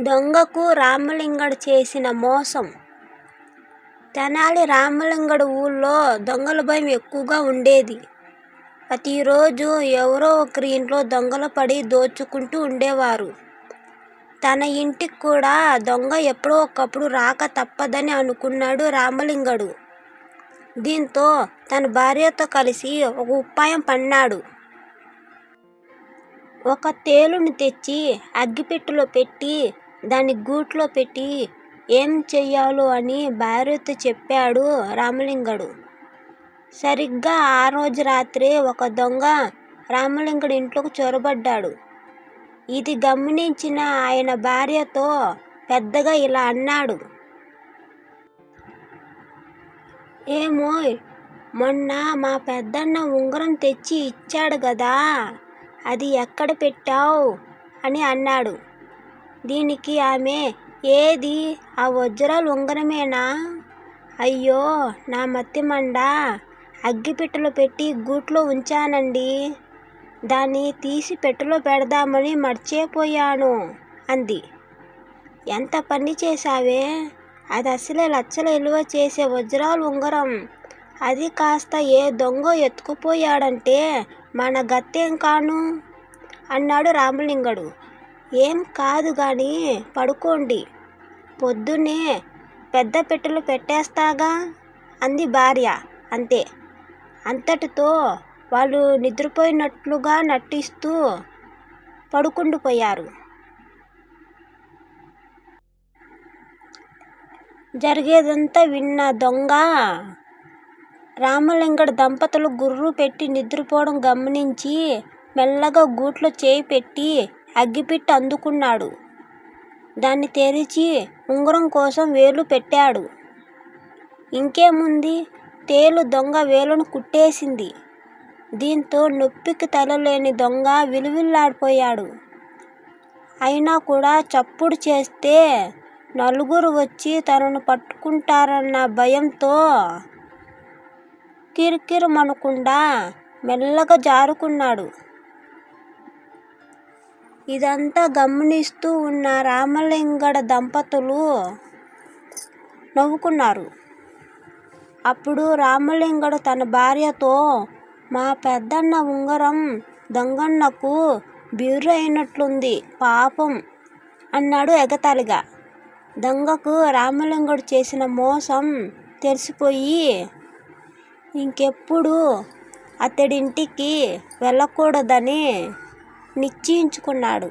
దొంగకు రామలింగడు చేసిన మోసం తెనాలి రామలింగడు ఊళ్ళో దొంగల భయం ఎక్కువగా ఉండేది. ప్రతిరోజు ఎవరో ఒకరి ఇంట్లో దొంగలు పడి దోచుకుంటూ ఉండేవారు. తన ఇంటికి కూడా దొంగ ఎప్పుడో ఒకప్పుడు రాక తప్పదని అనుకున్నాడు రామలింగడు. దీంతో తన భార్యతో కలిసి ఒక ఉపాయం పన్నాడు. ఒక తేలుని తెచ్చి అగ్గిపెట్టెలో పెట్టి దాన్ని గూట్లో పెట్టి ఏం చెయ్యాలో అని భార్యతో చెప్పాడు రామలింగడు. సరిగ్గా ఆ రోజు రాత్రే ఒక దొంగ రామలింగడు ఇంట్లోకి చొరబడ్డాడు. ఇది గమనించిన ఆయన భార్యతో పెద్దగా ఇలా అన్నాడు. ఏమో మొన్న మా పెద్దన్న ఉంగరం తెచ్చి ఇచ్చాడు కదా అది ఎక్కడ పెట్టావు అని అన్నాడు. దీనికి ఆమె ఏది ఆ వజ్రాల ఉంగరమేనా? అయ్యో నా మతిమండ అగ్గిపెట్టెలో పెట్టి గూట్లో ఉంచానండి దాన్ని తీసి పెట్టెలో పెడదామని మర్చిపోయాను అంది. ఎంత పని చేశావే అది అసలే లచ్చల విలువ చేసే వజ్రాలు ఉంగరం. అది కాస్త ఏ దొంగ ఎత్తుకుపోయాడంటే మన గతేం కాను? అన్నాడు రామలింగడు. ఏం కాదు కానీ పడుకోండి. పొద్దున్నే పెద్ద పెట్టెలు పెట్టేస్తాగా అంది భార్య. అంతే. అంతటితో వాళ్ళు నిద్రపోయినట్లుగా నటిస్తూ పడుకుండిపోయారు. జరిగేదంతా విన్న దొంగ రామలింగడు దంపతులు గుర్రు పెట్టి నిద్రపోవడం గమనించి మెల్లగా గూట్లో చేయి పెట్టి అగ్గిపెట్టె అందుకున్నాడు. దాన్ని తెరిచి ఉంగరం కోసం వేలు పెట్టాడు. ఇంకేముంది తేలు దొంగ వేలును కుట్టేసింది. దీంతో నొప్పికి తలలేని దొంగ విలువిల్లాడిపోయాడు అయినా కూడా చప్పుడు చేస్తే నలుగురు వచ్చి తనను పట్టుకుంటారన్న భయంతో కిరుకిరుమనకుండా మెల్లగా జారుకున్నాడు. ఇదంతా గమనిస్తూ ఉన్న రామలింగడ దంపతులు నవ్వుకున్నారు. అప్పుడు రామలింగడు తన భార్యతో మా పెద్దన్న ఉంగరం దొంగన్నకు బీరు అయినట్లుంది పాపం అన్నాడు ఎగతాళిగా. దొంగకు రామలింగడు చేసిన మోసం తెలిసిపోయి ఇంకెప్పుడు అతడింటికి వెళ్ళకూడదని నిశ్చయించుకున్నాడు.